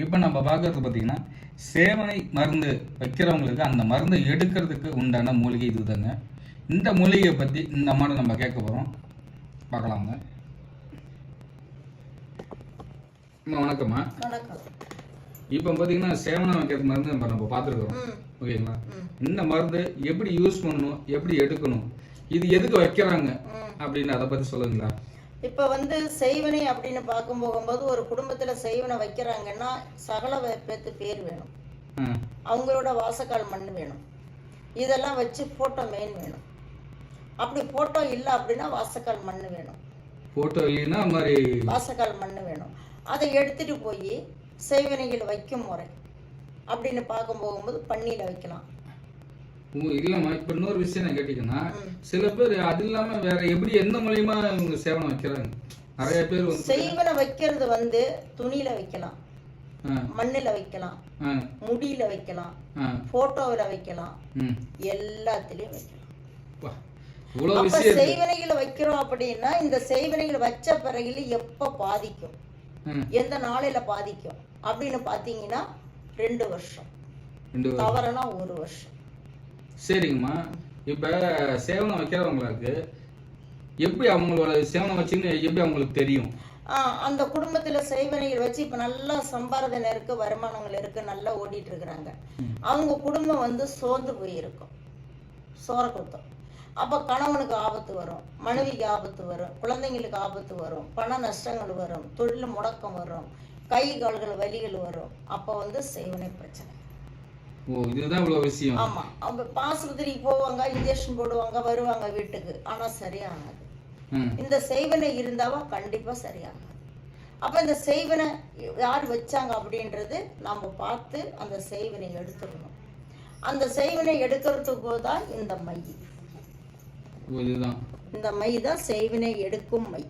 இப்போ நம்ம பார்க்கறது பார்த்தீங்கன்னா சேவனை மருந்து வைக்கிறவங்களுக்கு அந்த மருந்தை எடுக்கிறதுக்கு உண்டான மூலிகை இதுதாங்க இந்த மூலிகையை பற்றி இந்த அம்மாட்ட நம்ம கேட்க போகிறோம் பார்க்கலாங்க. வணக்கம்மா. வணக்கம். இப்போ பார்த்தீங்கன்னா சேவனை வைக்கிறது மருந்து நம்ம நம்ம பார்த்துருக்குறோம். ஓகேங்களா. இந்த மருந்து எப்படி யூஸ் பண்ணணும் எப்படி எடுக்கணும் இது எதுக்கு வைக்கிறாங்க. அப்படின்னு அதை பற்றி சொல்லுங்களா இப்போ வந்து செய்வனை அப்படின்னு பார்க்கும் போகும்போது ஒரு குடும்பத்தில் செய்வனை வைக்கிறாங்கன்னா சகல பேத்து பேர் வேணும். அவங்களோட வாசக்கால் மண் வேணும். இதெல்லாம் வச்சு ஃபோட்டோ மெயின் வேணும். அப்படி ஃபோட்டோ இல்லை அப்படின்னா வாசக்கால் மண் வேணும். ஃபோட்டோ இல்லைன்னா மாதிரி வாசக்கால் மண் வேணும். அதை எடுத்துட்டு போய் செய்வினைகள் வைக்கும் முறை அப்படின்னு பார்க்கும் போகும்போது பன்னியில் வைக்கலாம். இல்லைம்மா இப்போ இன்னொரு விஷயம் நான் கேட்டீங்கன்னா. சில பேர் அது இல்லாம வேற எப்படி எந்த மூலியமா இவங்க சேவனம் வைக்கிறாங்க? நிறைய பேர் செய்வனை வைக்கிறது வந்து துணியில வைக்கலாம். மண்ணில் வைக்கலாம். முடியில வைக்கலாம். போட்டோவில் வைக்கலாம். எல்லாத்துலயும் வைக்கலாம். அப்ப. செய்வினைகளை வைக்கிறோம் அப்படின்னா இந்த செய்வினைகளை வச்ச பிறகு எப்ப பாதிக்கும்? எந்த நாளையில பாதிக்கும்? அப்படின்னு பாத்தீங்கன்னா ரெண்டு வருஷம். தவறுனா ஒரு வருஷம். சரிங்கம்மா. இப்ப சேவனம் வைக்கிறவங்களுக்கு எப்படி அவங்களோட சேவனம் வச்சுன்னு எப்படி அவங்களுக்கு தெரியும்? அந்த குடும்பத்துல செய்வினைகள் வச்சு இப்ப நல்லா சம்பாரதனை இருக்கு வருமானங்கள் இருக்கு நல்லா ஓடிட்டு இருக்கிறாங்க. அவங்க குடும்பம் வந்து சோர்ந்து போயிருக்கும். சோர குத்தம். அப்ப கணவனுக்கு ஆபத்து வரும் மனைவிக்கு ஆபத்து வரும் குழந்தைங்களுக்கு ஆபத்து வரும் பண நஷ்டங்கள் வரும் தொழில் முடக்கம் வரும் கை கால்கள் வலிகள் வரும். அப்ப வந்து செய்வனை பிரச்சனை. ஓ இதுதான் இவ்வளவு விஷயம். ஆமா அவங்க ஆஸ்பத்திரிக்கு போவாங்க இன்ஜெக்ஷன் போடுவாங்க வருவாங்க வீட்டுக்கு. ஆனா சரியாகாது. இந்த செய்வனை இருந்தாவா கண்டிப்பா சரியாகாது. அப்ப இந்த செய்வனை யார் வச்சாங்க அப்படின்றது நாம பார்த்து அந்த செய்வனை எடுத்துடணும் அந்த செய்வனை எடுக்கிறதுக்கு தான் இந்த மை. இந்த மை தான் செய்வினை எடுக்கும் மை.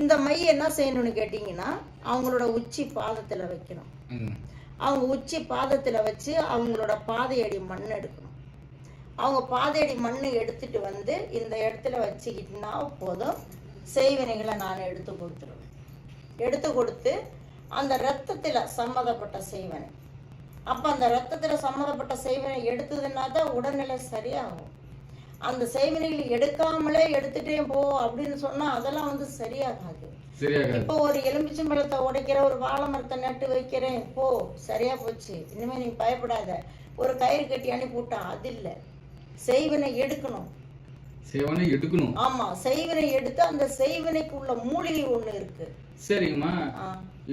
இந்த மை என்ன செய்யணும்னு கேட்டிங்கன்னா அவங்களோட உச்சி பாதத்தில் வைக்கணும். அவங்க உச்சி பாதத்தில் வச்சு அவங்களோட பாதையடி மண் எடுக்கணும். அவங்க பாதையடி மண் எடுத்துட்டு வந்து இந்த இடத்துல வச்சுக்கிட்டீங்கன்னா போதும். செய்வினைகளை நான் எடுத்து கொடுத்துருவேன். எடுத்து கொடுத்து அந்த ரத்தத்தில் சம்மந்தப்பட்ட செய்வனை. அப்போ அந்த ரத்தத்தில் சம்மந்தப்பட்ட செய்வனை எடுத்ததுன்னா தான் உடல்நிலை சரியாகும். அந்த செய்வினைகள் எடுக்காமலே எடுத்துகிட்டே போ அப்படின்னு சொன்னால் அதெல்லாம் வந்து சரியாகாது. இப்போ ஒரு எலுமிச்சம்பழத்தை உடைக்கிற ஒரு வாழை மரத்தை நட்டு வைக்கிறேன். போ சரியா போச்சு. இனிமே நீ பயப்படாத. ஒரு கயிறு கட்டி அனுப்பி விட்டா அது இல்லை. செய்வனை எடுக்கணும். சேவனை எடுக்கணும். ஆமா செய்வினை எடுத்து அந்த செய்வினைக்கு உள்ள மூலிகை ஒண்ணு இருக்கு. சரிங்கம்மா.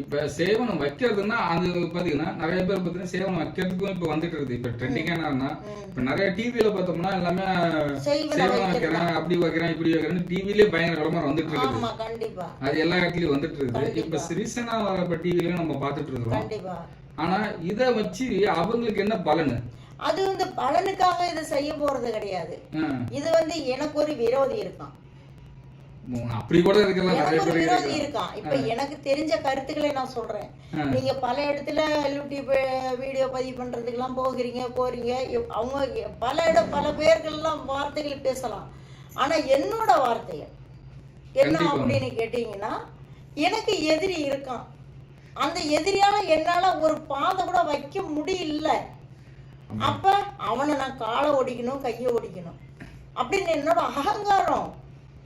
இப்ப சேவனம் வைக்கிறதுன்னா அது பாத்தீங்கன்னா நிறைய பேர் பாத்தீங்கன்னா சேவனம் வைக்கிறதுக்கும் இப்ப வந்துட்டு இருக்குது. இப்ப ட்ரெண்டிங்கா என்னன்னா. இப்ப நிறைய டிவில பார்த்தோம்னா எல்லாமே செய்வனை சேவனம். வைக்கிறேன் அப்படி வைக்கிறேன் இப்படி வைக்கிறேன் டிவிலே பயங்கர விளம்பரம் வந்துட்டு கண்டிப்பா. அது எல்லா இடத்துலயும் வந்துட்டு கண்டிப்பா. இப்ப ரீசனா வர இப்ப டிவிலயும் நம்ம பார்த்துட்டு இருக்கிறோம். கண்டிப்பா. ஆனா இத வச்சு அவங்களுக்கு என்ன பலனு? அது வந்து பலனுக்காக இதை செய்ய போறது கிடையாது. இது வந்து எனக்கு ஒரு விரோதி இருக்கான். அப்படி கூட இருக்கலாம். இருக்கான். இப்ப எனக்கு தெரிஞ்ச கருத்துக்களை நான் சொல்றேன். நீங்க பல இடத்துல யூடியூப் வீடியோ பதிவு பண்றதுக்கெல்லாம் போகிறீங்க போறீங்க. அவங்க பல இடம் பல பேர்கள்லாம் வார்த்தைகள் பேசலாம். ஆனா என்னோட வார்த்தைகள் என்ன. அப்படின்னு கேட்டீங்கன்னா எனக்கு எதிரி இருக்கான். அந்த எதிரியால என்னால ஒரு பாதை கூட வைக்க முடியல. அப்ப அவனை நான் காலை ஒடிக்கணும் கையை ஒடிக்கணும். அப்படின்னு என்னோட அகங்காரம்.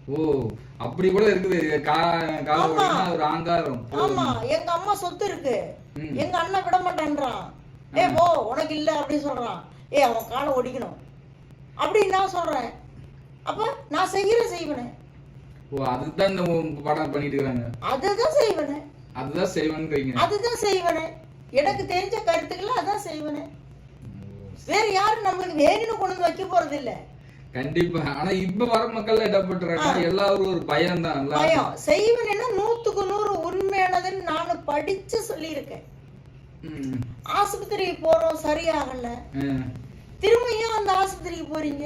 ஓ அப்படி கூட இருக்குது. கால ஒரு ஆங்காரம் ஆமா. எங்க அம்மா சொத்து இருக்கு. எங்க அண்ணன் விட மாட்டேன்றான். ஏ போ உனக்கு இல்ல அப்படின்னு சொல்றான். ஏ அவன் காலை ஒடிக்கணும். அப்படின்னு நான் சொல்றேன். அப்ப நான் செய்யற செய்வனே. ஓ அதுதான் இந்த படம் பண்ணிட்டு இருக்காங்க. அதுதான் செய்வனே. அதுதான் செய்வேன்றீங்க அதுதான் செய்வனே. எனக்கு தெரிஞ்ச கருத்துக்களை அதான் செய்வனே. வேற யாரும் நம்மளுக்கு வேணும்னு கொண்டு வைக்க போறது இல்ல. கண்டிப்பா. ஆனா இப்ப வர மக்கள் என்ன பண்றாங்க எல்லாரும் ஒரு பயம் தான் பயம். செய்வனேன்னா நூத்துக்கு நூறு உண்மையானதுன்னு நானும் படிச்சு சொல்லியிருக்கேன். ஆஸ்பத்திரிக்கு போறோம் சரியாகல. திரும்பியும் அந்த ஆஸ்பத்திரிக்கு போறீங்க?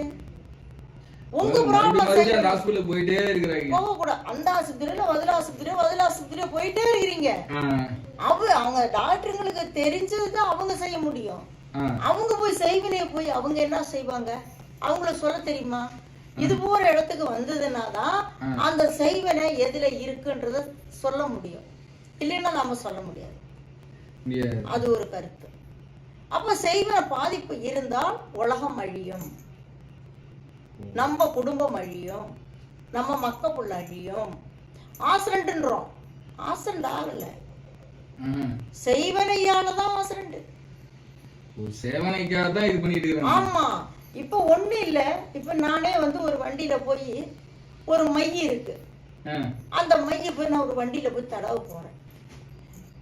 உங்க ப்ராப்ளம் அந்த ஹாஸ்பிட்டல் போயிட்டே இருக்கிறாங்க. போக கூட அந்த ஆஸ்பத்திரியில பதில் ஆஸ்பத்திரி பதில் ஆஸ்பத்திரியில போயிட்டே இருக்கிறீங்க. ஆ, அவ அவங்க டாக்டருங்களுக்கு தெரிஞ்சதுதான் அவங்க செய்ய முடியும். அவங்க போய் செய்வினைய போய் அவங்க என்ன செய்வாங்க? அவங்களுக்கு சொல்ல தெரியுமா? இது போற இடத்துக்கு வந்ததுன்னா தான் அந்த செய்வனை எதுல இருக்குன்றத சொல்ல முடியும். இல்லைன்னா நாம சொல்ல முடியாது. அது ஒரு கருத்து. அப்ப செய்வன பாதிப்பு இருந்தால் உலகம் அழியும். நம்ம குடும்பம் அழியும். நம்ம மக்க புள்ள அழியும். ஆசிரண்டுன்றோம். ஆசிரண்ட் ஆகல. ம். செய்வனையால தான் ஆசிரண்டு. ஒரு சேவனைக்காக தான் இது பண்ணிட்டு இருக்காங்க ஆமா. இப்ப ஒண்ணு இல்ல. இப்ப நானே வந்து ஒரு வண்டியில போய் ஒரு மை இருக்கு. அந்த மைய போய் நான் ஒரு வண்டியில போய் தடவ போறேன்.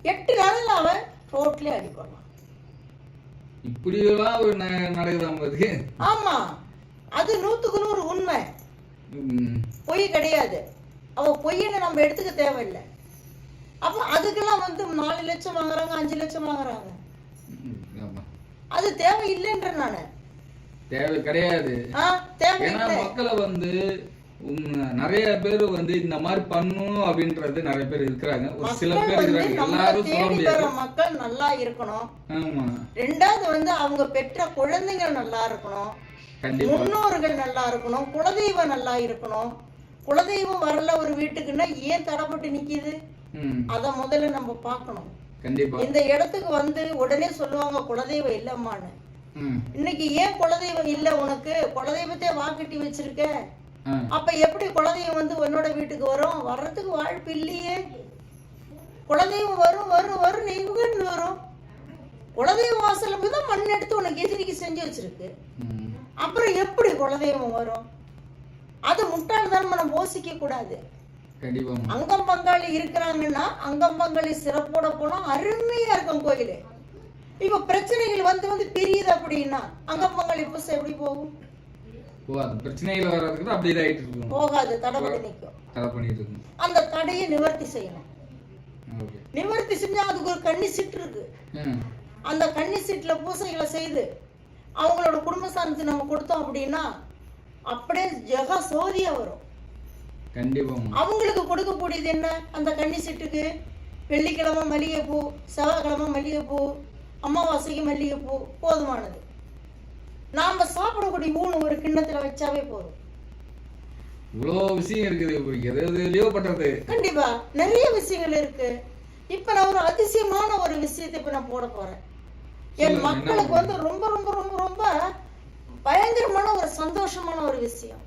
எட்டு நாள்ல அவன் ஒரு ந- நடக்குது அவங்களுக்கு ஆமா. அது நூத்துக்கு நூறு உண்மை. பொய் கிடையாது. அவ பொய்யனை நம்ம எடுத்துக்க தேவையில்லை. அப்ப அதுக்கெல்லாம் வந்து நாலு லட்சம் வாங்குறாங்க அஞ்சு லட்சம் வாங்குறாங்க. அது தேவை இல்லைன்ற நானு. தேவை கிடையாது. ஏன்னா மக்களை வந்து நிறைய பேர் வந்து இந்த மாதிரி பண்ணணும் அப்படின்றது நிறைய பேர் இருக்கிறாங்க. ஒரு சில பேர் இருக்கிறாங்க. எல்லாரும் சொல்ல முடியாது. மக்கள் நல்லா இருக்கணும். ஆமா. ரெண்டாவது வந்து அவங்க பெற்ற குழந்தைகள் நல்லா இருக்கணும். முன்னோர்கள் நல்லா இருக்கணும். குலதெய்வம் நல்லா இருக்கணும். குலதெய்வம் வரல ஒரு வீட்டுக்குன்னா ஏன் தடைப்பட்டு நிக்குது? அத முதல்ல நம்ம பார்க்கணும். கண்டிப்பா. இந்த இடத்துக்கு வந்து உடனே சொல்லுவாங்க குலதெய்வம் இல்லம்மான்னு. இன்னைக்கு ஏன் குலதெய்வம் இல்ல உனக்கு? குலதெய்வத்தை வாக்கட்டி வச்சிருக்க. அப்ப எப்படி குலதெய்வம் வந்து உன்னோட வீட்டுக்கு வரும்? வர்றதுக்கு வாய்ப்பு இல்லையே. குலதெய்வம் வரும் வரும் வரும் நீங்க வரும். குலதெய்வ வாசல்ல போய் தான் மண் எடுத்து உனக்கு எதிரிக்கு செஞ்சு வச்சிருக்கு. அப்புறம் எப்படி குலதெய்வம் வரும்? அது முட்டாள்தனமா நம்ம யோசிக்க கூடாது. அங்கம் பங்காளி இருக்கிறாங்கன்னா அங்கம் பங்காளி சிறப்போட போனா அருமையா இருக்கும் கோயிலு. இப்ப பிரச்சனைகள் வந்து வந்து பிரியுது அப்படின்னா அங்கம் பங்காளி புதுசு எப்படி போகும்? பிரச்சனைகள் வர்றதுக்கு தான் அப்படி இதாயிட்டு இருக்கும். போகாது தடைப்பட்டு நிற்கும் தடை பண்ணிட்டு இருக்கும். அந்த தடையை நிவர்த்தி செய்யணும். நிவர்த்தி செஞ்சா அதுக்கு ஒரு கன்னி சீட்டு இருக்கு. அந்த கன்னி சீட்டுல பூசைகளை செய்து அவங்களோட குடும்ப சார்ந்து நம்ம கொடுத்தோம் அப்படின்னா அப்படியே ஜெகா சோதியா வரும். கண்டிப்பாம்மா அவங்களுக்கு கொடுக்கக்கூடியது என்ன? அந்த கன்னி சீட்டுக்கு வெள்ளிக்கிழமை மல்லிகைப்பூ செவ்வாய்க்கிழமை மல்லிகைப்பூ அமாவாசைக்கு மல்லிகைப்பூ போதுமானது. நாம சாப்பிடக்கூடிய ஊன் ஒரு கிண்ணத்துல வச்சாவே போதும். இவ்வளோ விஷயம் இருக்குது. எதுலயோ பண்றது? கண்டிப்பா. நிறைய விஷயங்கள் இருக்கு. இப்ப நான் ஒரு அதிசயமான ஒரு விஷயத்தை இப்ப நான் போட போறேன். என் மக்களுக்கு வந்து ரொம்ப ரொம்ப ரொம்ப ரொம்ப பயங்கரமான ஒரு சந்தோஷமான ஒரு விஷயம்.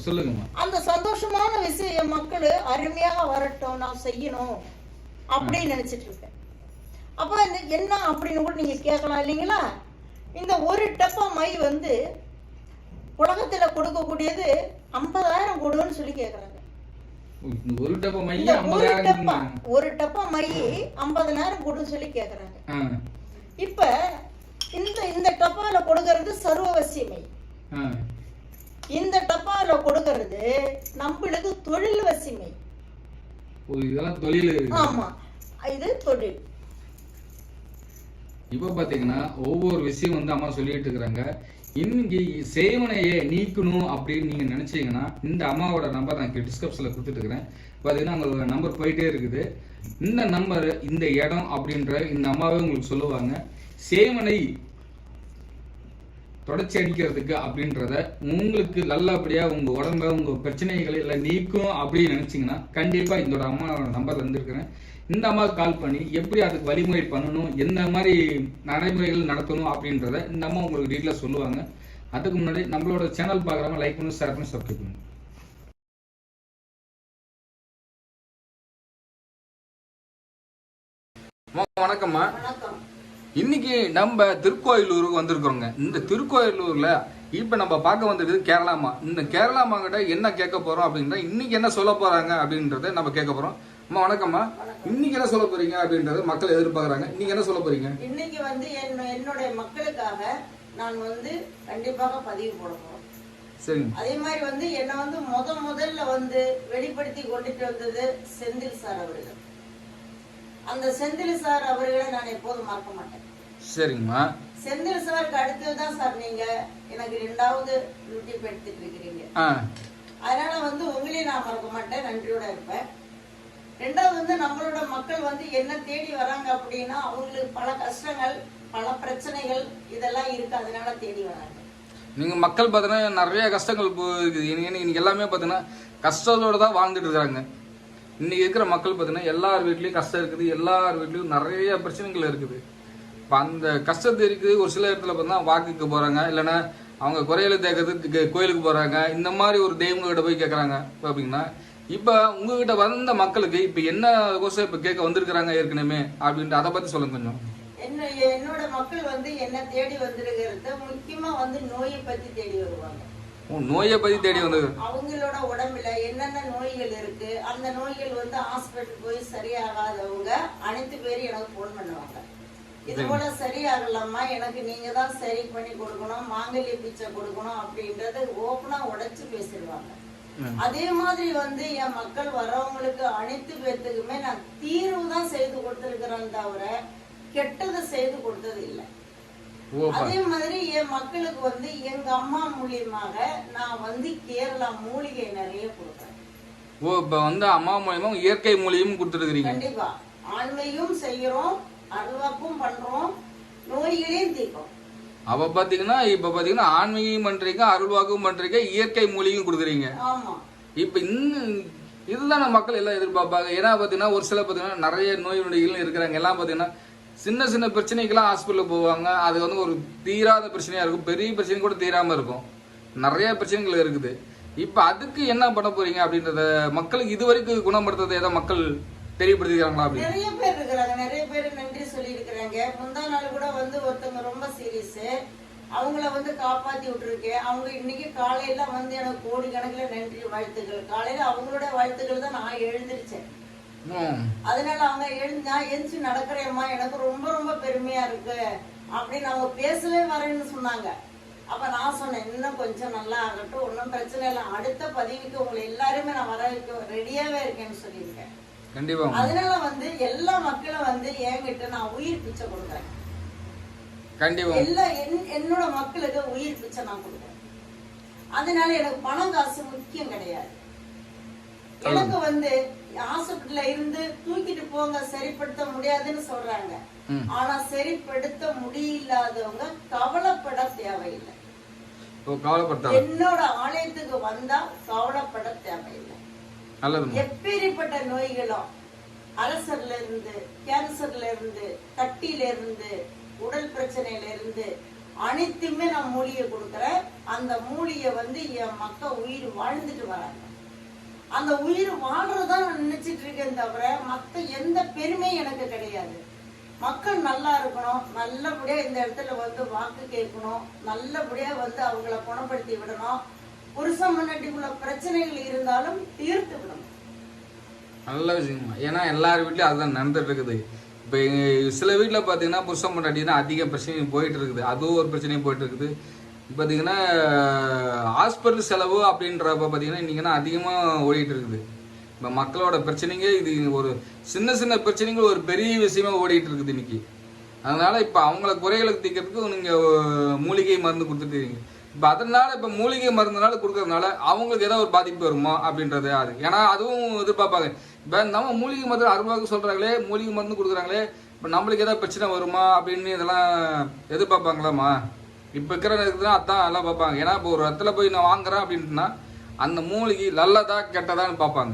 சொல்லுங்கம்மா. அந்த சந்தோஷமான விஷயம் என் மக்கள் அருமையாக வரட்டும் நான் செய்யணும் அப்படின்னு நினைச்சிட்டு இருக்கேன். அப்ப இந்த என்ன அப்படின்னு கூட நீங்க கேட்கலாம் இல்லைங்களா? இந்த ஒரு டப்பா மை வந்து உலகத்துல கொடுக்கக்கூடியது ஐம்பதாயிரம் கொடுன்னு சொல்லி கேக்குறாங்க இந்த ஒரு டப்பா மையம் ஒரு டப்பா ஐம்பதாயிரம் மை ஐம்பதனாயிரம் கொடுன்னு சொல்லி கேக்குறாங்க ஆ. இப்ப இந்த இந்த டப்பால கொடுக்கறது சர்வவசிய மை இந்த டப்பால கொடுக்கறது நம்மளுக்கு தொழில் வசிமை. ஓ இதெல்லாம் தொழில். ஆமா இது தொழில். இப்போ பார்த்தீங்கன்னா ஒவ்வொரு விஷயம் வந்து அம்மா சொல்லிட்டு இருக்கிறாங்க. இன்னைக்கு சேவனையை நீக்கணும் அப்படின்னு நீங்க நினைச்சீங்கன்னா இந்த அம்மாவோட நம்பர் நான் டிஸ்கிரிப்ஷனில் கொடுத்துட்டு இருக்கிறேன் பார்த்தீங்கன்னா அவங்க நம்பர் போயிட்டே இருக்குது. இந்த நம்பர் இந்த இடம் அப்படின்ற இந்த அம்மாவே உங்களுக்கு சொல்லுவாங்க. சேவனை தொடர்ச்சி அடிக்கிறதுக்கு அப்படின்றத உங்களுக்கு நல்லபடியா உங்க உடம்ப உங்க பிரச்சனைகளை இல்லை நீக்கும் அப்படின்னு நினைச்சீங்கன்னா கண்டிப்பா இந்த அம்மாவோட நம்பர் வந்திருக்கிறேன். இந்த அம்மாவுக்கு கால் பண்ணி எப்படி அதுக்கு வழிமுறை பண்ணணும் எந்த மாதிரி நடைமுறைகள் நடத்தணும் அப்படின்றத இந்த அம்மா உங்களுக்கு டீட்டெயிலாக சொல்லுவாங்க. அதுக்கு முன்னாடி நம்மளோட சேனல் பார்க்குறவங்க லைக் பண்ணி ஷேர் பண்ணி சப்ஸ்கிரைப் பண்ணுங்க. வணக்கம்மா. வணக்கம். இன்னைக்கு நம்ம திருக்கோயிலூருக்கு வந்திருக்கிறோங்க. இந்த திருக்கோயிலூர்ல இப்ப நம்ம பார்க்க வந்திருக்குது கேரளாமா இந்த கேரளாமா கிட்ட என்ன கேட்க போறோம் அப்படின்னா இன்னைக்கு என்ன சொல்ல போறாங்க அப்படின்றத நம்ம கேட்க போறோம். அம்மா வணக்கம்மா. இன்னைக்கு என்ன சொல்ல போறீங்க அப்படின்றத மக்கள் எதிர்பார்க்கறாங்க. நீங்க என்ன சொல்ல போறீங்க? இன்னைக்கு வந்து என் என்னுடைய மக்களுக்காக நான் வந்து கண்டிப்பாக பதிவு போட போறேன் சரிங்க. அதே மாதிரி வந்து என்னை வந்து முத முதல்ல வந்து வெளிப்படுத்தி கொண்டுட்டு வந்தது செந்தில் சார் அவர்கள். அந்த செந்தில் சார் அவர்களை நான் எப்போதும் மறக்க மாட்டேன். சரிங்கம்மா. செந்தில் சாருக்கு அடுத்தது தான் சார் நீங்க. எனக்கு ரெண்டாவது யூடியூப் எடுத்துட்டு இருக்கிறீங்க. அதனால வந்து உங்களையும் நான் மறக்க மாட்டேன். நன்றியோட இருப்பேன். ரெண்டாவது வந்து நம்மளோட மக்கள் வந்து என்ன தேடி வராங்க அப்படின்னா அவங்களுக்கு பல கஷ்டங்கள் பல பிரச்சனைகள் இதெல்லாம் இருக்கு. அதனால தேடி வராங்க. நீங்க மக்கள் பார்த்தீங்கன்னா நிறைய கஷ்டங்கள் இருக்குது இன்னைக்கு எல்லாமே பார்த்தீங்கன்னா கஷ்டத்தோட தான் வாழ்ந்துட்டு இருக்காங்க இன்னைக்கு இருக்கிற மக்கள் பார்த்தீங்கன்னா எல்லார் வீட்லேயும் கஷ்டம் இருக்குது எல்லார் வீட்லேயும் நிறைய பிரச்சனைகள் இருக்குது. இப்போ அந்த கஷ்டத்தை இருக்குது ஒரு சில இடத்துல பார்த்தீங்கன்னா வாக்குக்கு போகிறாங்க இல்லைன்னா அவங்க குறையில தேக்கிறதுக்கு கோயிலுக்கு போகிறாங்க இந்த மாதிரி ஒரு தெய்வங்ககிட்ட போய் கேட்குறாங்க இப்போ அப்படின்னா இப்போ உங்ககிட்ட வந்த மக்களுக்கு இப்போ என்ன கோசம் இப்போ கேட்க வந்திருக்கிறாங்க ஏற்கனவே அப்படின்ட்டு அதை பற்றி சொல்லுங்க கொஞ்சம். என்ன என்னோட மக்கள் வந்து என்ன தேடி வந்திருக்கிறது முக்கியமா வந்து நோயை பத்தி தேடி வருவாங்க. உன் நோயை பத்தி தேடி வந்தது. அவங்களோட உடம்புல என்னென்ன நோய்கள் இருக்கு அந்த நோய்கள் வந்து ஹாஸ்பிட்டல் போய் சரியாகாதவங்க அனைத்து பேரும் எனக்கு ஃபோன் பண்ணுவாங்க. இது போல சரியாகலாமா? எனக்கு நீங்க தான் சரி பண்ணி கொடுக்கணும் மாங்கல்ய பிச்சை கொடுக்கணும் அப்படின்றத ஓப்பனா உடைச்சு பேசிடுவாங்க. அதே மாதிரி வந்து என் மக்கள் வர்றவங்களுக்கு அனைத்து பேர்த்துக்குமே நான் தீர்வு தான் செய்து கொடுத்திருக்கிறேன் தவிர கெட்டதை செய்து கொடுத்தது இல்லை. அதே மாதிரி என் மக்களுக்கு வந்து எங்க அம்மா மூலியமாக நான் வந்து கேரளா மூலிகை நிறைய கொடுக்குறேன் ஓ இப்போ வந்து அம்மா மூலியமா இயற்கை மூலியமும் கொடுத்துருக்கிறீங்க. கண்டிப்பா. ஆண்மையும் செய்யறோம் அருவாக்கும் பண்றோம் நோய்களையும் தீர்க்கும் அவ பாத்தீங்கன்னா இப்ப பாத்தீங்கன்னா ஆன்மீகம் பண்றீங்க அருள்வாக்கும் பண்றீங்க இயற்கை மூலிகையும் கொடுக்குறீங்க. ஆமா. இப்ப இன்னும் இதுதான் நம்ம மக்கள் எல்லாம் எதிர்பார்ப்பாங்க? ஏன்னா பாத்தீங்கன்னா ஒரு சில பாத்தீங்கன்னா நிறைய நோய் நொடிகள் இருக்கிறாங்க. எல்லாம் பாத்தீங்கன்னா சின்ன சின்ன பிரச்சனைக்கெல்லாம் ஹாஸ்பிட்டலில் போவாங்க. அது வந்து ஒரு தீராத பிரச்சனையா இருக்கும். பெரிய பிரச்சனை கூட தீராம இருக்கும். நிறைய பிரச்சனைகள் இருக்குது. இப்ப அதுக்கு என்ன பண்ண போறீங்க அப்படின்றத மக்களுக்கு இதுவரைக்கும் குணப்படுத்துறது ஏதோ மக்கள் தெரியப்படுத்திக்கிறாங்களா அப்படின்னு? நிறைய பேர் இருக்கிறாங்க. நிறைய பேர் நன்றி சொல்லி இருக்கிறாங்க முந்தா நாள் கூட வந்து ஒருத்தவங்க ரொம்ப சீரியஸ் அவங்கள வந்து காப்பாத்தி விட்டுருக்கேன். அவங்க இன்னைக்கு காலையில வந்து எனக்கு கோடிக்கணக்கில் நன்றி வாழ்த்துக்கள். காலையில அவங்களோட வாழ்த்துக்கள் தான் நான் எழுந்திருச்சேன். அதனால அவங்க எழுந்து நான் எழுந்துச்சு நடக்கிறேம்மா எனக்கு ரொம்ப ரொம்ப பெருமையா இருக்கு. அப்படின்னு அவங்க பேசவே வரேன்னு சொன்னாங்க. அப்ப நான் சொன்னேன் இன்னும் கொஞ்சம் நல்லா ஆகட்டும் ஒன்றும் பிரச்சனை இல்லை. அடுத்த பதிவுக்கு உங்களை எல்லாருமே நான் வர ரெடியாவே இருக்கேன்னு சொல்லியிருக்கேன். கண்டிப்பா அதனால வந்து எல்லா மக்களும் வந்து என்கிட்ட நான் உயிர் பிச்சை கொடுக்குறேன். கண்டிப்பா. எல்லா என்- என்னோட மக்களுக்கு உயிர் பிச்சை நான் கொடுக்குறேன். அதனால எனக்கு பணம் காசு முக்கியம் கிடையாது. எனக்கு வந்து ஹாஸ்பிட்டல்ல இருந்து தூக்கிட்டு போங்க சரிப்படுத்த முடியாதுன்னு சொல்றாங்க. ஆனா சரிப்படுத்த முடியலாதவங்க கவலைப்பட தேவையில்லை. என்னோட ஆலயத்துக்கு வந்தா கவலைப்பட தேவையில்லை. எப்பேற்பட்ட நோய்களும் அலசர்ல இருந்து கேன்சர்ல இருந்து கட்டில இருந்து உடல் பிரச்சனையில இருந்து அனைத்துமே நான் மூலிகை கொடுக்குறேன். அந்த மூலிகை வந்து என் மக்கள் உயிர் வாழ்ந்துட்டு வராங்க. அந்த உயிர் வாழ்றதான் நான் நினைச்சிட்டு இருக்கேன் தவிர மத்த எந்த பெருமையும் எனக்கு கிடையாது. மக்கள் நல்லா இருக்கணும். நல்லபடியா இந்த இடத்துல வந்து வாக்கு கேட்கணும். நல்லபடியா வந்து அவங்கள குணப்படுத்தி விடணும். புருஷன் உள்ள பிரச்சனைகள் இருந்தாலும் தீர்த்து விடணும். நல்ல விஷயமா ஏன்னா எல்லார் வீட்லயும் அதுதான் நடந்துட்டு இருக்குது இப்போ சில வீட்டில் பார்த்தீங்கன்னா புருஷன் பொண்டாட்டி தான் அதிக பிரச்சனையும் போயிட்டு இருக்குது அதுவும் ஒரு பிரச்சனையும் போயிட்டு இருக்குது பார்த்தீங்கன்னா ஹாஸ்பிட்டல் செலவு அப்படின்றப்ப பார்த்தீங்கன்னா இன்னைக்குன்னா அதிகமாக ஓடிட்டு இருக்குது. இப்போ மக்களோட பிரச்சனைங்க இது ஒரு சின்ன சின்ன பிரச்சனைங்க ஒரு பெரிய விஷயமா ஓடிட்டு இருக்குது இன்னைக்கு. அதனால இப்போ அவங்கள குறைகளுக்கு தீர்க்கறதுக்கு நீங்கள் மூலிகை மருந்து கொடுத்துட்டு இப்போ அதனால இப்போ மூலிகை மருந்துனால கொடுக்கறதுனால அவங்களுக்கு ஏதாவது ஒரு பாதிப்பு வருமா அப்படின்றது அது. ஏன்னா அதுவும் எதிர்பார்ப்பாங்க. இப்போ நம்ம மூலிகை மருந்து அருமையாக சொல்கிறாங்களே மூலிகை மருந்து கொடுக்குறாங்களே இப்போ நம்மளுக்கு ஏதாவது பிரச்சனை வருமா அப்படின்னு இதெல்லாம் எதிர்பார்ப்பாங்களாம்மா? இப்போ இருக்கிற இதுதான் அதான் எல்லாம் பார்ப்பாங்க. ஏன்னா இப்போ ஒரு இடத்துல போய் நான் வாங்குறேன் அப்படின்னா அந்த மூலிகை நல்லதா கெட்டதான்னு பார்ப்பாங்க.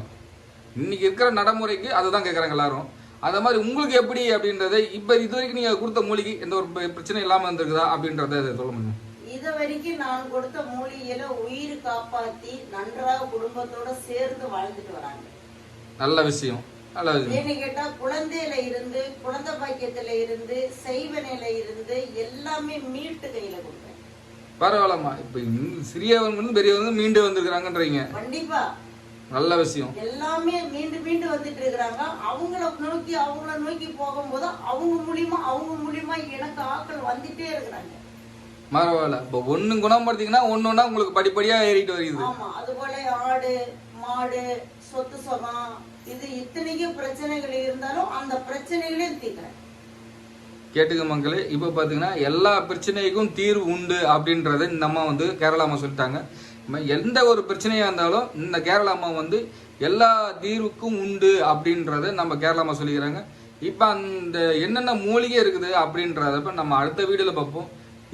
இன்னைக்கு இருக்கிற நடைமுறைக்கு அதுதான் கேட்குறாங்க எல்லாரும். அந்த மாதிரி உங்களுக்கு எப்படி அப்படின்றத இப்போ இது வரைக்கும் நீங்கள் கொடுத்த மூலிகை எந்த ஒரு பிர- பிரச்சனை இல்லாமல் இருந்திருக்குதா அப்படின்றத இதை சொல்ல முடியும். இது வரைக்கும் நான் கொடுத்த மூலிகையில உயிர் காப்பாத்தி நன்றாக குடும்பத்தோட சேர்ந்து வாழ்ந்துட்டு வராங்க. நல்ல விஷயம். ஏன்னு கேட்டா குழந்தையில இருந்து குழந்தை பாக்கியத்துல இருந்து செய்வனையில இருந்து எல்லாமே மீட்டு கையில கொடுப்பேன் பரவாயில்லம்மா. இப்போ சிறியவங்க பெரியவங்க மீண்டு வந்திருக்கிறாங்கன்றீங்க. கண்டிப்பா. நல்ல விஷயம். எல்லாமே மீண்டு மீண்டு வந்துட்டு இருக்கிறாங்க. அவங்கள நோக்கி அவங்கள நோக்கி போகும்போது அவங்க மூலியமா அவங்க மூலியமா எனக்கு ஆட்கள் வந்துட்டே இருக்கிறாங்க. பரவாயில்ல. இப்போ ஒன்று குணப்படுத்திங்கன்னா ஒன்று ஒன்றா உங்களுக்கு படிப்படியாக ஏறிட்டு வருகிறது ஆமா. அது போல ஆடு மாடு சொத்து சுகம் இது இத்தனைக்கும் பிரச்சனைகள் இருந்தாலும் அந்த பிரச்சனைகளையும் தீர்க்கிறேன். கேட்டுக்க மக்களே இப்போ பார்த்தீங்கன்னா எல்லா பிரச்சனைக்கும் தீர்வு உண்டு அப்படின்றத இந்த அம்மா வந்து கேரளா அம்மா சொல்லிட்டாங்க. எந்த ஒரு பிரச்சனையாக இருந்தாலும் இந்த கேரளா அம்மா வந்து எல்லா தீர்வுக்கும் உண்டு அப்படின்றத நம்ம கேரளா அம்மா சொல்லிக்கிறாங்க. இப்போ அந்த என்னென்ன மூலிகை இருக்குது அப்படின்றதப்ப நம்ம அடுத்த வீடியோவில் பார்ப்போம்.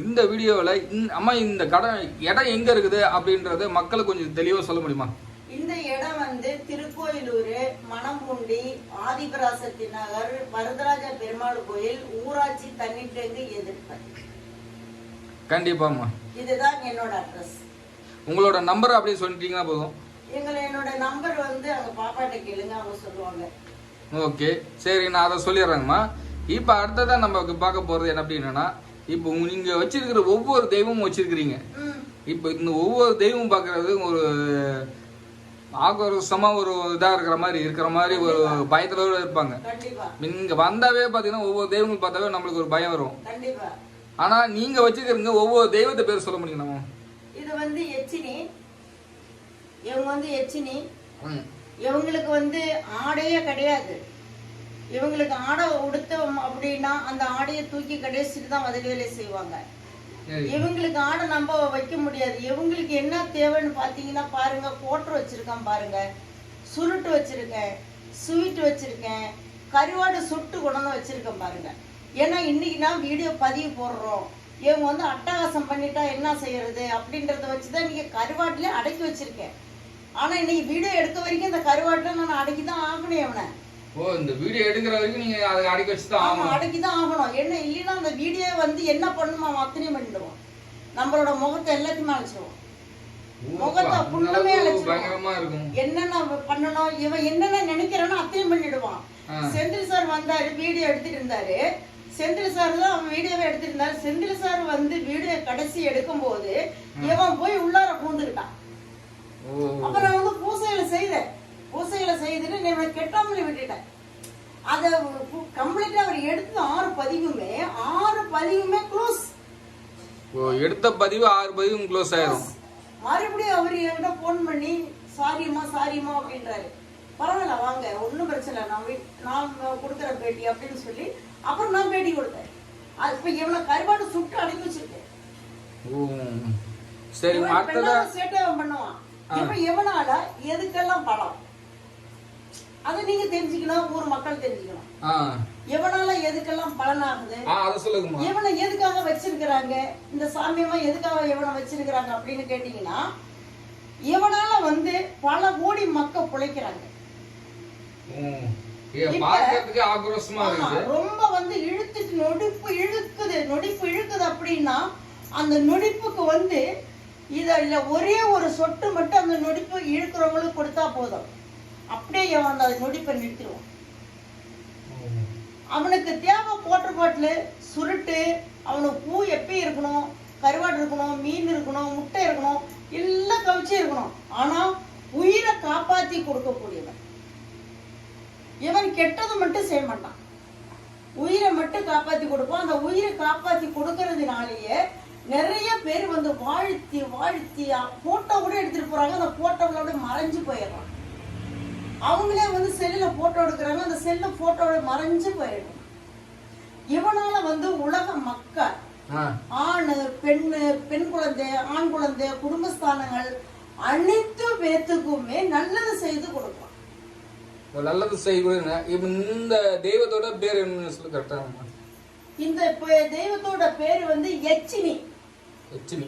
இந்த வீடியோவில் இந் அம்மா இந்த கடை இடம் எங்கே இருக்குது அப்படின்றத மக்களுக்கு கொஞ்சம் தெளிவாக சொல்ல முடியுமா? இந்த இடம் வந்து திருக்கோயிலூர் மணம்புண்டி ஆதிபராசக்தி நகர் வரதராஜ பெருமாள் கோயில் ஊராட்சி தண்ணீர் டேங்கு எதிர்ப்பு கண்டிப்பாம்மா. இதுதான் என்னோட அட்ரஸ். உங்களோட நம்பர் அப்படியே சொல்லிட்டீங்கன்னா போதும். எங்களை என்னோட நம்பர் வந்து அங்க பாப்பாட்ட கேளுங்க அவங்க சொல்லுவாங்க. ஓகே சரி நான் அதை சொல்லிடுறேங்கம்மா இப்போ அடுத்ததான் நம்ம பார்க்க போகிறது என்ன அப்படின்னா இப்போ நீங்கள் வச்சிருக்கிற ஒவ்வொரு தெய்வமும் வச்சிருக்கிறீங்க. இப்போ இந்த ஒவ்வொரு தெய்வம் பார்க்கறது ஒரு ஆக்ரோஷமாக ஒரு இதாக இருக்கிற மாதிரி இருக்கிற மாதிரி ஒரு பயத்தோட இருப்பாங்க. இங்கே வந்தாவே பார்த்தீங்கன்னா ஒவ்வொரு தெய்வங்கள் பார்த்தாவே நம்மளுக்கு ஒரு பயம் வரும். ஆனால் நீங்கள் வச்சிருக்கிறீங்க ஒவ்வொரு தெய்வத்தை பேர் சொல்ல முடியும் நம்ம? இது வந்து எச்சினி. இவங்க வந்து எச்சினி. இவங்களுக்கு வந்து ஆடையே கிடையாது. இவங்களுக்கு ஆடை உடுத்தோம் அப்படின்னா அந்த ஆடையை தூக்கி கடைசிட்டு தான் வதவி வேலை செய்வாங்க. இவங்களுக்கு ஆடை நம்ம வைக்க முடியாது. இவங்களுக்கு என்ன தேவைன்னு பார்த்தீங்கன்னா பாருங்க கோட்டர் வச்சிருக்கேன் பாருங்க. சுருட்டு வச்சிருக்கேன் ஸ்வீட் வச்சிருக்கேன் கருவாடு சுட்டு கொண்டாந்து வச்சிருக்கேன் பாருங்க. ஏன்னா இன்னைக்கு நான் வீடியோ பதிவு போடுறோம். இவங்க வந்து அட்டகாசம் பண்ணிட்டா என்ன செய்யறது? அப்படின்றத வச்சுதான் இன்னைக்கு கருவாட்டிலே அடக்கி வச்சிருக்கேன். ஆனா இன்னைக்கு வீடியோ எடுத்த வரைக்கும் இந்த கருவாட்டில் நான் அடக்கி தான் ஆகணும் அவனை ஓ இந்த வீடியோ எடுக்கிற வரைக்கும் நீங்கள் அதை அடக்கி வச்சு தான் ஆமா ஆகணும். அடக்கி தான் ஆகணும். என்ன இல்லைன்னா அந்த வீடியோ வந்து என்ன பண்ணுமா அத்தனையும் பண்ணிடுவான். நம்மளோட முகத்தை எல்லாத்தையுமே அழைச்சிடுவான் முகத்தை அந்த புண்ணுமே அளவுக்கு அழைச்சிடுவான் பயங்கரமா இருக்கும். என்னென்ன பண்ணணும் இவன் என்னென்ன நினைக்கிறானோ அத்தனையும் பண்ணிடுவான். ஆ. செந்தில் சார் வந்தாரு வீடியோ எடுத்துட்டு இருந்தாரு. செந்தில் சார் தான் அவன் வீடியோவை எடுத்துட்டு இருந்தாரு. செந்தில் சார் வந்து வீடியோ கடைசி எடுக்கும்போது இவன் போய் உள்ளார பூந்துக்கிட்டான். ஓ. அப்ப நான் வந்து பூசையில செய்தேன். பூசையில செய்துட்டு இவனை கெட்டாமலே விட்டுட்டேன் அத கம்ப்ளீட்டா அவர் எடுத்த ஆறு பதிவுமே ஆறு பதிவுமே க்ளோஸ் எடுத்த பதிவு ஆறு பதிவும் க்ளோஸ் ஆயிரும். மறுபடியும் அவர் என்கிட்ட ஃபோன் பண்ணி சாரிம்மா சாரிம்மா அப்படின்றாரு. பரவாயில்ல வாங்க ஒன்றும் பிரச்சனை நான் நான் கொடுக்குற பேட்டி அப்படின்னு சொல்லி அப்புறம் நான் பேட்டி கொடுத்தேன். அது இப்போ இவனை கருவாடு சுட்டு அடக்கி வச்சிருக்கேன். சரி பண்ணுவான். இப்ப இவனால எதுக்கெல்லாம் பலம்? அதை நீங்க தெரிஞ்சுக்கணும் ஊர் மக்கள் தெரிஞ்சுக்கணும். எவனால எதுக்கெல்லாம் பலனாகுது? ஆ அதை சொல்லுங்கம்மா. இவனை எதுக்காக வச்சிருக்கிறாங்க? இந்த சாமியமா எதுக்காக இவனை வச்சிருக்கிறாங்க அப்படின்னு கேட்டீங்கன்னா இவனால வந்து பல கோடி மக்கள் பிழைக்கிறாங்க. ரொம்ப வந்து இழுத்துட்டு நொடிப்பு இழுக்குது நொடிப்பு இழுக்குது அப்படின்னா அந்த நொடிப்புக்கு வந்து இத இல்ல ஒரே ஒரு சொட்டு மட்டும் அந்த நொடிப்பு இழுக்கிறவங்களுக்கு கொடுத்தா போதும். அப்படியே அவன் அந்த நொடிப்பை நிறுத்திடுவான். அவனுக்கு தேவை வாட்டர் பாட்டில் சுருட்டு அவனுக்கு பூ எப்பயும் இருக்கணும் கருவாடு இருக்கணும் மீன் இருக்கணும் முட்டை இருக்கணும் எல்லாம் கவிச்சு இருக்கணும். ஆனா உயிரை காப்பாத்தி கொடுக்கக்கூடியவன். இவன் கெட்டது மட்டும் செய்ய மாட்டான். உயிரை மட்டும் காப்பாத்தி கொடுப்பான். அந்த உயிரை காப்பாத்தி கொடுக்கறதுனாலயே நிறைய பேர் வந்து வாழ்த்தி வாழ்த்தி போட்டோ கூட எடுத்துட்டு போறாங்க. அந்த போட்டோவோட மறைஞ்சு போயிடுறான் அவங்களே வந்து செல்லுல போட்டோ எடுக்கிறாங்க. அந்த செல்ல போட்டோட மறைஞ்சு போயிடும் இவனால வந்து உலக மக்கள் ஆண் பெண்ணு பெண் குழந்தை ஆண் குழந்தை குடும்பஸ்தானங்கள் அனைத்து பேத்துக்குமே நல்லது செய்து ஒரு நல்லது இப்ப இந்த தெய்வத்தோட பேர் என்ன சொல்லு கரெக்டா இந்த தெய்வத்தோட பேர் வந்து எச்சினி. லட்சுமி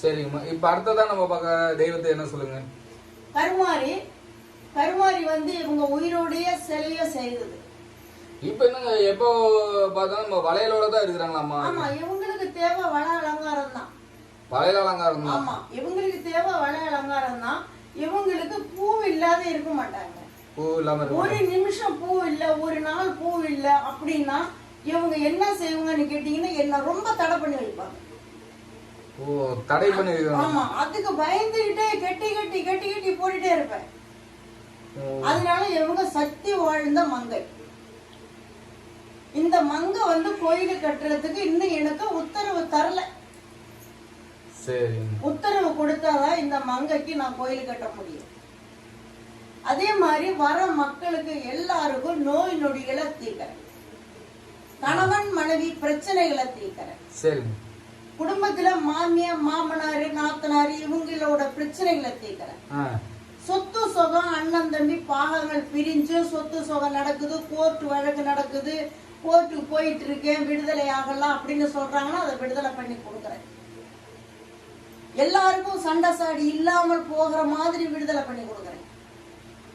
சரிங்கம்மா. இப்ப அடுத்ததா நம்ம பார்க்க தெய்வத்தை என்ன சொல்லுங்க? கருமாரி கருமாரி வந்து இவங்க உயிரோடைய சிலைய செய்தது. இப்ப என்னங்க எப்போ பார்த்தாலும் நம்ம வளையலோட தான் இருக்கிறாங்களாம்மா? ஆமா இவங்களுக்கு தேவை வள அலங்காரம் தான். வளையல் அலங்காரம் தான்? ஆமா இவங்களுக்கு தேவை வள அலங்காரம் தான். இவங்களுக்கு பூ இல்லாத இருக்க மாட்டாங்க. பூ இல்லாம ஒரு நிமிஷம் பூ இல்ல ஒரு நாள் பூ இல்ல அப்படின்னா இவங்க என்ன செய்வாங்கன்னு கேட்டீங்கன்னா என்ன ரொம்ப தடை பண்ணி வைப்பாங்க. ஓ தடை பண்ணி இருக்கிறாங்க ஆமா அதுக்கு பயந்துகிட்டே கெட்டி கெட்டி கெட்டி கெட்டி போட்டுட்டே இருப்பேன். அதனால இவங்க சக்தி வாழ்ந்த மங்கை. இந்த மங்கை வந்து கோயிலை கட்டுறதுக்கு இன்னும் எனக்கு உத்தரவு தரல. உத்தரவு கொடுத்தாதான் இந்த மங்கைக்கு நான் கோயில் கட்ட முடியும். அதே மாதிரி வர மக்களுக்கு எல்லாருக்கும் நோய் நொடிகளை தீர்க்கிறேன். கணவன் மனைவி பிரச்சனைகளை தீர்க்கிறேன். குடும்பத்துல மாமியார் மாமனார் நாத்தனார் இவங்களோட பிரச்சனைகளை தீர்க்கிறேன். சொத்து சுகம் அண்ணன் தம்பி பாகங்கள் பிரிஞ்சு சொத்து சுகம் நடக்குது கோர்ட்டு வழக்கு நடக்குது கோர்ட்டுக்கு போயிட்டு இருக்கேன் விடுதலை ஆகலாம் அப்படின்னு சொல்றாங்கன்னா அதை விடுதலை பண்ணி கொடுக்குறேன். எல்லாருக்கும் சண்டை சாடி இல்லாமல் போகிற மாதிரி விடுதலை பண்ணி கொடுக்குறேன்.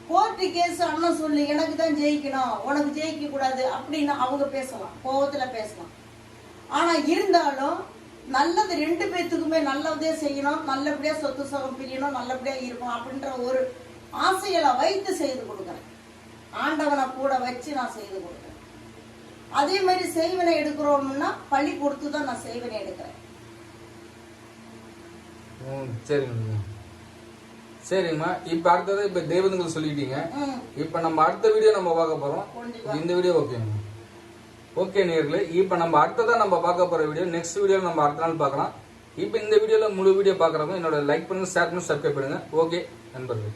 கோர்ட்டு கேஸ் அண்ணன் சொல்லி எனக்கு தான் ஜெயிக்கணும் உனக்கு ஜெயிக்க கூடாது அப்படின்னு அவங்க பேசலாம் கோபத்தில் பேசலாம். ஆனால் இருந்தாலும் நல்லது ரெண்டு பேத்துக்குமே நல்லதே செய்யணும் நல்லபடியா சொத்து சுகம் பிரியணும் நல்லபடியா இருக்கணும் அப்படின்ற ஒரு ஆசைகளை வைத்து செய்து கொடுக்குறேன். ஆண்டவனை கூட வச்சு நான் செய்து கொடுக்குறேன். அதே மாதிரி செய்வனை எடுக்கிறோம்னா பழி கொடுத்து தான் நான் செய்வனை எடுக்கிறேன். ம் சரிங்கம்மா சரிங்கம்மா இப்போ அடுத்தது இப்போ தெய்வங்கள் சொல்லிட்டீங்க. இப்போ நம்ம அடுத்த வீடியோ நம்ம பார்க்க போகிறோம் இந்த வீடியோ ஓகேங்க ஓகே நேர்களே இப்போ நம்ம அடுத்ததான் நம்ம பார்க்க போகிற வீடியோ நெக்ஸ்ட் வீடியோ நம்ம அடுத்த நாள் பார்க்கலாம். இப்போ இந்த வீடியோவில் முழு வீடியோ பார்க்குறவங்க என்னோட லைக் பண்ணுங்க ஷேர் பண்ணி சப்ஸ்கிரைப் பண்ணுங்கள் ஓகே நண்பர்கள்.